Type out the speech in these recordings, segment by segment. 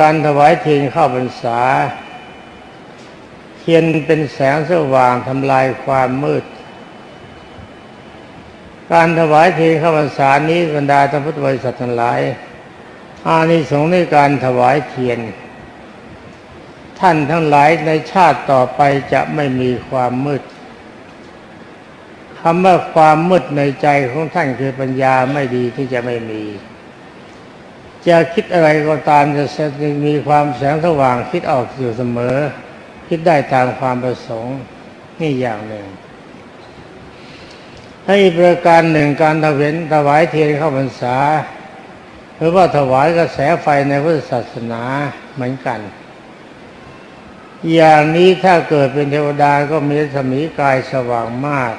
การถวายเทียนเข้าพรรษา เทียนเป็นแสงสว่างทำลายความมืด การถวายเทียนเข้าพรรษานี้บรรดาท่านพุทธบริษัททั้งหลาย อานิสงส์ในการถวายเทียน ท่านทั้งหลายในชาติต่อไปจะไม่มีความมืดคำว่าความมืดในใจของท่านคือปัญญาไม่ดีที่จะไม่มี จะคิดอะไรก็ตามจะมีความแสงสว่างคิดออกอยู่เสมอ คิดได้ตามความประสงค์นี่อย่างหนึ่งให้ประการหนึ่งการถวายถวายเทียนเข้าพรรษาหรือว่าถวายกระแสไฟในพุทธศาสนาเหมือนกัน อย่างนี้ถ้าเกิดเป็นเทวดาก็มีสมีกายสว่างมาก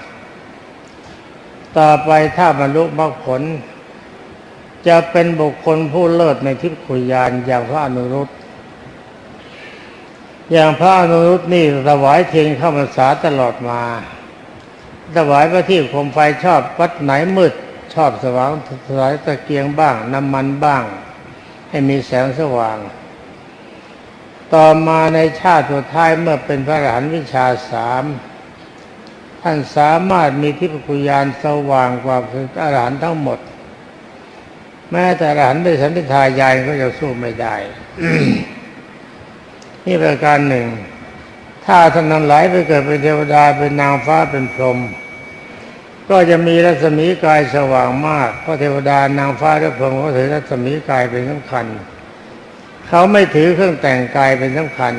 ต่อไปถ้าบรรลุมรรคผล จะเป็นบุคคลผู้เลิศในทิพคุยานอย่างพระอนุรุตอย่างพระอนุรุตนี่ถวายเทียนเข้าพรรษาตลอดมาถวายพระที่คมไฟชอบวัดไหนมืดชอบสว่างถวายตะเกียงบ้าง น้ำมันบ้าง ให้มีแสงสว่าง ต่อมาในชาติสุดท้ายเมื่อเป็นพระอรหันต์วิชาสามท่านสามารถมีทิพคุยานสว่างกว่าพระอรหันต์ทั้งหมด แม้แต่อรหันต์ด้วยสันติทายายก็จะสู้ไม่ได้ นี่ประการหนึ่ง ถ้าท่านนั้นไหลายไปเกิดเป็นเทวดาเป็นนางฟ้าเป็นพรหมก็จะมีรัศมีกายสว่างมากเพราะเทวดานางฟ้าและพรหมเขาถือรัศมีกายเป็นสำคัญ เขาไม่ถือเครื่องแต่งกายเป็นสำคัญ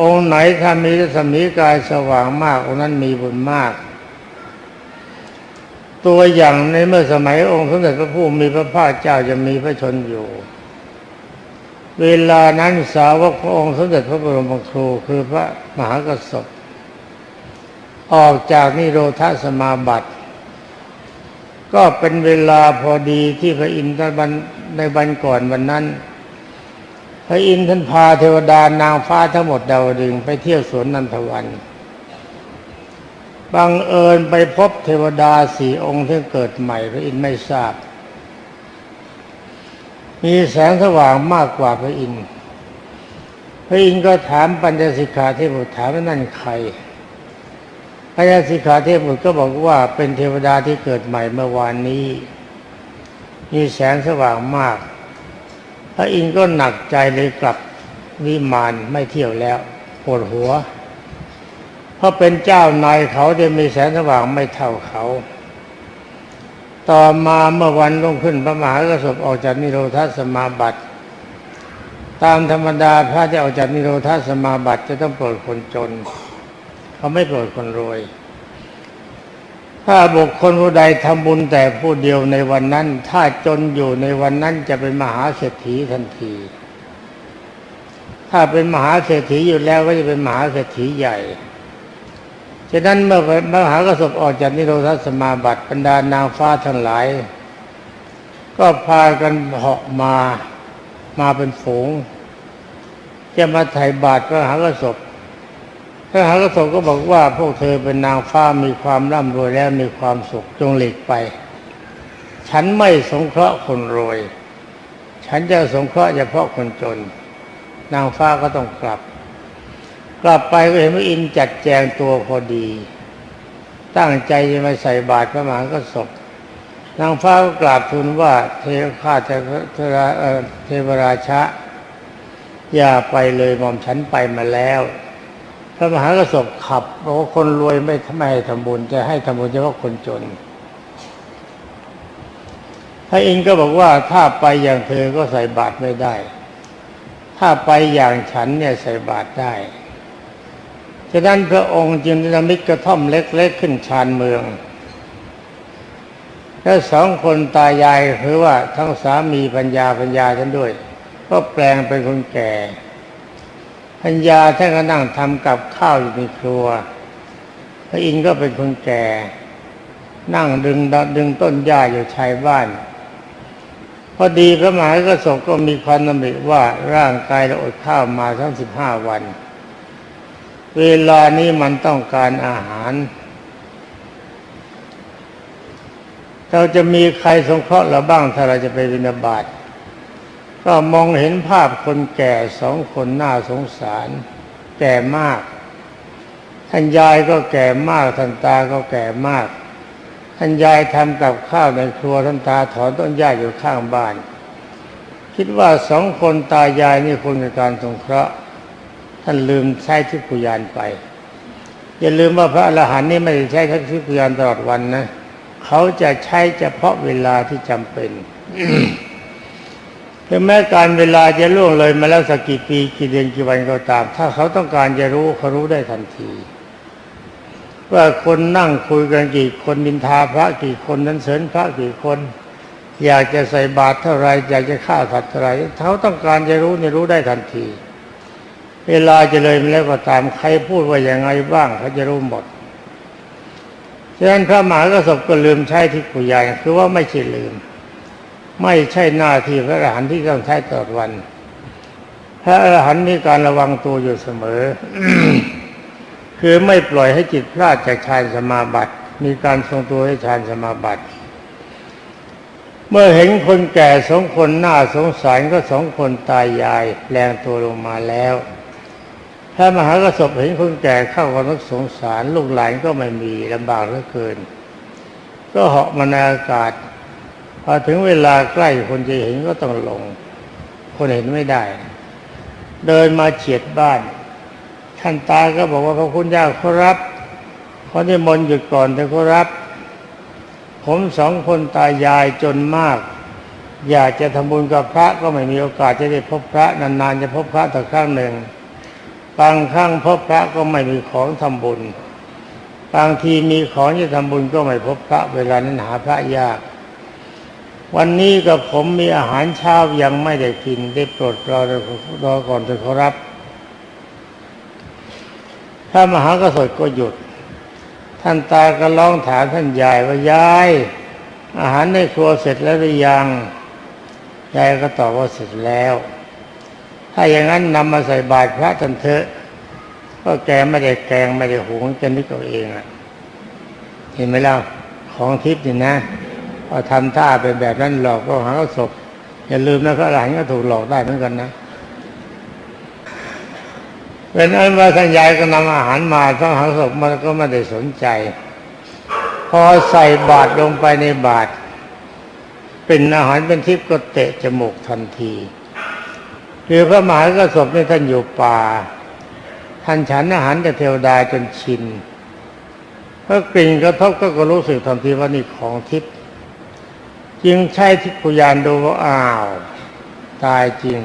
องค์ไหนถ้ามีรัศมีกายสว่างมาก องค์นั้นมีบุญมาก ตัวอย่างในเมื่อสมัยองค์สมเด็จพระผู้มีพระภาคเจ้าจะมีพระชนอยู่ เวลานั้นสาวกพระองค์สมเด็จพระบรมครูคือพระมหากษัตริย์ออกจากนิโรธาสมาบัติ ก็เป็นเวลาพอดีที่พระอินทร์บันในบันก่อนวันนั้น พระอินทร์ท่านพาเทวดานางฟ้าทั้งหมดดาวดึงไปเที่ยวสวนนันทวัน บังเอิญไปพบเทวดาสี่องค์ที่เกิดใหม่พระอินทร์ไม่ทราบ มีแสงสว่างมากกว่าพระอินทร์พระอินทร์ก็ถามปัญญสิกขาเทพบุตรถามว่านั่นใครปัญญสิกขาเทพบุตรก็บอกว่าเป็นเทวดาที่เกิดใหม่เมื่อวานนี้ มีแสงสว่างมาก พระอินทร์ก็หนักใจเลยกลับวิมานไม่เที่ยวแล้วปวดหัว เพราะเป็นเจ้านายเขาจะมีแสงสว่างไม่เท่าเขา ต่อมาเมื่อวันลงขึ้นพระมหากริย์ออกจากนิโรธาสมาบัติ ตามธรรมดาพระจะออกจากนิโรธาสมาบัติจะต้องโปรดคนจน เขาไม่โปรดคนรวย ถ้าบุคคลผู้ใดทำบุญแต่ผู้เดียวในวันนั้น ถ้าจนอยู่ในวันนั้นจะเป็นมหาเศรษฐีทันที ถ้าเป็นมหาเศรษฐีอยู่แล้วก็จะเป็นมหาเศรษฐีใหญ่ ฉะนั้นเมื่อมหากริย์ออกจากนิโรธสมาบัติบรรดานางฟ้าทั้งหลาย ก็พากันเหาะมามาเป็นฝูง จะมาไถ่บาตรพระหากริย์พระหากริย์ก็บอกว่าพวกเธอเป็นนางฟ้ามีความร่ำรวยแล้วมีความสุขจงหลีกไป ฉันไม่สงเคราะห์คนรวย ฉันจะสงเคราะห์เฉพาะคนจน นางฟ้าก็ต้องกลับ กลับไปก็เห็นว่าอินจัดแจงตัวพอดี ตั้งใจจะมาใส่บาตรพระมหากษัตริย์นางฟ้าก็กราบทูลว่าเทวข้าเทวเทวราชะอย่าไปเลยหม่อมฉันไปมาแล้ว พระมหากษัตริย์ขับบอกว่าคนรวยไม่ไม่ให้ทำบุญจะให้ทำบุญเฉพาะคนจนพระอินก็บอกว่าถ้าไปอย่างเธอก็ใส่บาตรไม่ได้ ถ้าไปอย่างฉันเนี่ยใส่บาตรได้ ฉะนั้นพระองค์จึงนิมิตกระท่อมเล็กๆขึ้นชานเมือง แล้วสองคนตายายคือว่าทั้งสามีปัญญาปัญญาฉันด้วย ก็แปลงเป็นคนแก่ ปัญญาท่านก็นั่งทำกับข้าวอยู่ในครัวพระอินทร์ก็เป็นคนแก่ นั่งดึงดึงต้นหญ้าอยู่ชายบ้าน พอดีพระมหากริย์ก็มีความดำริว่าร่างกายเราอดข้าวมาทั้งสิบห้าวัน เวลานี้มันต้องการอาหาร เราจะมีใครสงเคราะห์เราบ้างถ้าเราจะไปบิณฑบาตก็มองเห็นภาพคนแก่สองคนน่าสงสาร แก่มาก ท่านยายก็แก่มาก ท่านตาก็แก่มาก ท่านยายทำกับข้าวในครัวท่านตาถอนต้นหญ้าอยู่ข้างบ้าน คิดว่าสองคนตายายนี่คนกับการสงเคราะห์ ท่านลืมใช้ทิพยานไป อย่าลืมว่าพระอรหันต์นี่ไม่ได้ใช้ทิพยานตลอดวันนะเขาจะใช้เฉพาะเวลาที่จำเป็นถึงแม้การเวลาจะล่วงเลยมาแล้วสักกี่ปีกี่เดือนกี่วันก็ตาม ถ้าเขาต้องการจะรู้เขารู้ได้ทันที ว่าคนนั่งคุยกันกี่คนนินทาพระกี่คนนั้นเสริญพระกี่คน อยากจะใส่บาตรเท่าไรอยากจะฆ่าสัตว์เท่าไรเขาต้องการจะรู้เนี่ยรู้ได้ทันที เวลาจะเลยมาแล้วก็ตามใครพูดว่าอย่างไงบ้างเขาจะรู้หมดฉะนั้นพระมหากระสบก็ลืมใช้ที่กุยานคือว่าไม่ใช่ลืม ไม่ใช่หน้าที่พระอรหันต์ที่ต้องใช้ตลอดวัน พระอรหันต์มีการระวังตัวอยู่เสมอ คือไม่ปล่อยให้จิตพลาดจากฌานสมาบัติมีการทรงตัวให้ฌานสมาบัติเมื่อเห็นคนแก่สองคนหน้าสงสารก็สองคนตายยายแรงตัวลงมาแล้ว ถ้ามหากระสบเห็นคนแก่เข้ากับนักสงสาร ลูกหลานก็ไม่มีลำบากเหลือเกิน ก็เหาะมาในอากาศพอถึงเวลาใกล้คนจะเห็นก็ต้องลง คนเห็นไม่ได้ เดินมาเฉียดบ้าน ท่านตาก็บอกว่าพระคุณเจ้าขอรับขอนิมนต์หยุดก่อนแต่ขอรับ ผมสองคนตายายจนมาก อยากจะทำบุญกับพระก็ไม่มีโอกาสจะได้พบพระนานๆจะพบพระแต่ครั้งหนึ่ง บางครั้งพบพระก็ไม่มีของทำบุญ บางทีมีของจะทำบุญก็ไม่พบพระเวลานั้นหาพระยาก วันนี้กับผมมีอาหารเช้ายังไม่ได้กินได้โปรดรอรอก่อนเถอะขอรับถ้ามหากษัตริย์ก็หยุด ท่านตาก็ร้องถามท่านยายว่ายาย อาหารในครัวเสร็จแล้วหรือยังยายก็ตอบว่าเสร็จแล้ว ถ้าอย่างนั้นนำมาใส่บาตรพระท่านเถอะก็แกไม่ได้แกงไม่ได้หุงจะนึกเอาเองอะ เห็นไหมเล่าของทิพย์นี่นะพอทำท่าเป็นแบบนั้นหลอกก็หาศพอย่าลืมนะพระอรหันต์ก็ถูกหลอกได้เหมือนกันนะเป็นอันว่าท่านยายก็นำอาหารมาพระหังศพมันก็ไม่ได้สนใจ พอใส่บาตรลงไปในบาตรเป็นอาหารเป็นทิพย์ก็เตะจมูกทันที คือพระมหากษัตริย์นี่ท่านอยู่ป่า ท่านฉันอาหารจากเทวดาจนชินพอกลิ่นกระทบก็ก็รู้สึกทันทีว่านี่ของทิพย์จึงใช้ทิพยานดูว่าอ้าว ตายจริง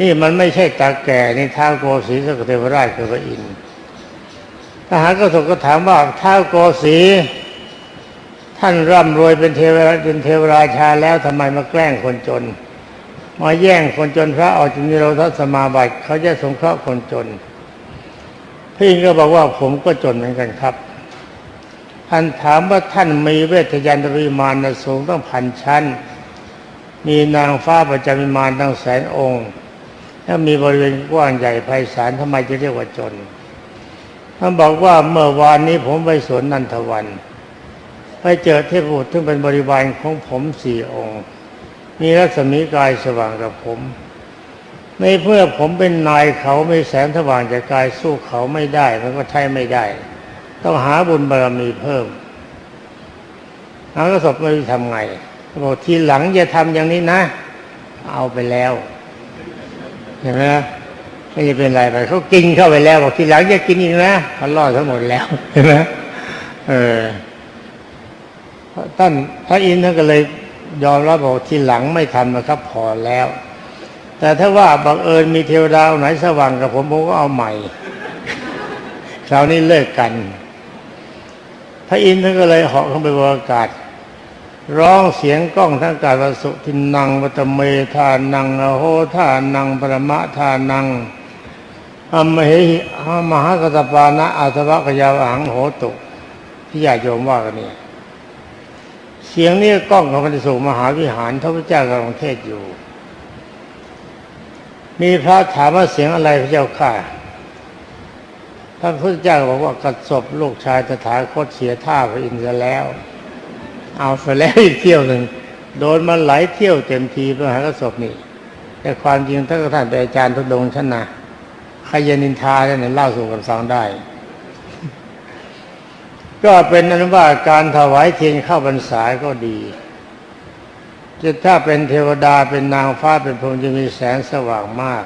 นี่มันไม่ใช่ตาแก่ในท้าวโกสีสกเทวราชคือพระอินทร์ทหารก็ถกก็ถามว่าท้าวโกสีท่านร่ำรวยเป็นเทวราเป็นเทวราชาแล้วทำไมมาแกล้งคนจน มาแย่งคนจนพระออกจากนิโรธสมาบัติเขาจะสงเคราะห์คนจนพี่ก็บอกว่าผมก็จนเหมือนกันครับท่านถามว่าท่านมีเวทยันตริมานนสูงต้องพันชั้น มีนางฟ้าประจำวิมานตั้งแสนองค์ถ้ามีบริเวณกว้างใหญ่ไพศาลทำไมจะเรียกว่าจนท่านบอกว่าเมื่อวานนี้ผมไปสวนนันทวัน ไปเจอเทพบุตรซึ่งเป็นบริวารของผมสี่องค์ มีรัศมีกายสว่างกับผม ในเพื่อผมเป็นนายเขาไม่แสงสว่างจากกายสู้เขาไม่ได้ มันก็ใช้ไม่ได้ ต้องหาบุญบารมีเพิ่มหากระสบไม่รู้ทำไงบอกทีหลังจะทำอย่างนี้นะ เอาไปแล้ว เห็นไหมไม่จะเป็นไรไปเขากินเข้าไปแล้ว บอกทีหลังจะกินอีกนะเขาล่อทั้งหมดแล้วเห็นไหมเออท่านพระอินทร์ท่านก็เลย ยอมรับบอกทีหลังไม่ทำนะครับพอแล้ว แต่ถ้าว่าบังเอิญมีเทวดาไหนสว่างกับผมผมก็เอาใหม่คราวนี้เลิกกัน พระอินทร์ท่านก็เลยเหาะขึ้นไปบนอากาศ ร้องเสียงกล้องทั้งกายวสุทินังวัตเมธานังอโหธานังปรมะธานังอมเหหิมหากตปานะอาสวะกยาหังโหตุที่ญาติโยมว่ากันเนี่ย เสียงนี้ก้องของพระสู่มหาวิหารพระพุทธเจ้ากำลังเทศอยู่ มีพระถามว่าเสียงอะไรพระเจ้าข้าพระพุทธเจ้าบอกว่ากัดศพลูกชายตถาคตเสียท่าพระอินทร์ซะแล้ว เอาไปแล้วอีกเที่ยวหนึ่งโดนมาหลายเที่ยวเต็มทีพระมหากษัตริย์นี่แต่ความจริงถ้านก็ท่านเป็นอาจารย์ทุดงค์ท่านนะใครยนินทาเนี่ยเล่าสู่กันฟังได้ ก็เป็นนั้นว่าการถวายเทียนเข้าพรรษาก็ดีจะถ้าเป็นเทวดาเป็นนางฟ้าเป็นพรหมจะมีแสงสว่างมาก